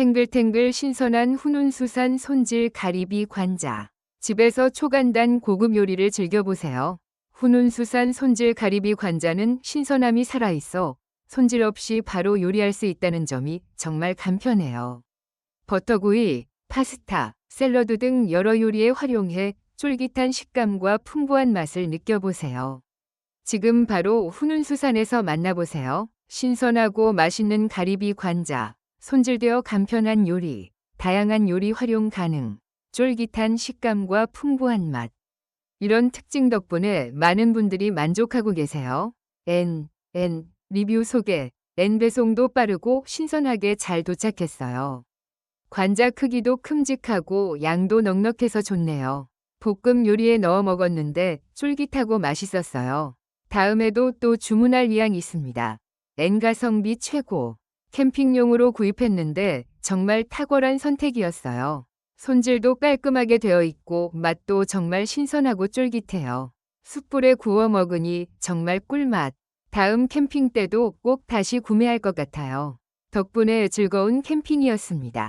탱글탱글 신선한 훈훈수산 손질 가리비 관자. 집에서 초간단 고급 요리를 즐겨보세요. 훈훈수산 손질 가리비 관자는 신선함이 살아있어 손질 없이 바로 요리할 수 있다는 점이 정말 간편해요. 버터구이, 파스타, 샐러드 등 여러 요리에 활용해 쫄깃한 식감과 풍부한 맛을 느껴보세요. 지금 바로 훈훈수산에서 만나보세요. 신선하고 맛있는 가리비 관자, 손질되어 간편한 요리, 다양한 요리 활용 가능, 쫄깃한 식감과 풍부한 맛. 이런 특징 덕분에 많은 분들이 만족하고 계세요. N, N, 리뷰 소개, N 배송도 빠르고 신선하게 잘 도착했어요. 관자 크기도 큼직하고 양도 넉넉해서 좋네요. 볶음 요리에 넣어 먹었는데 쫄깃하고 맛있었어요. 다음에도 또 주문할 의향 있습니다. N 가성비 최고. 캠핑용으로 구입했는데 정말 탁월한 선택이었어요. 손질도 깔끔하게 되어 있고 맛도 정말 신선하고 쫄깃해요. 숯불에 구워 먹으니 정말 꿀맛. 다음 캠핑 때도 꼭 다시 구매할 것 같아요. 덕분에 즐거운 캠핑이었습니다.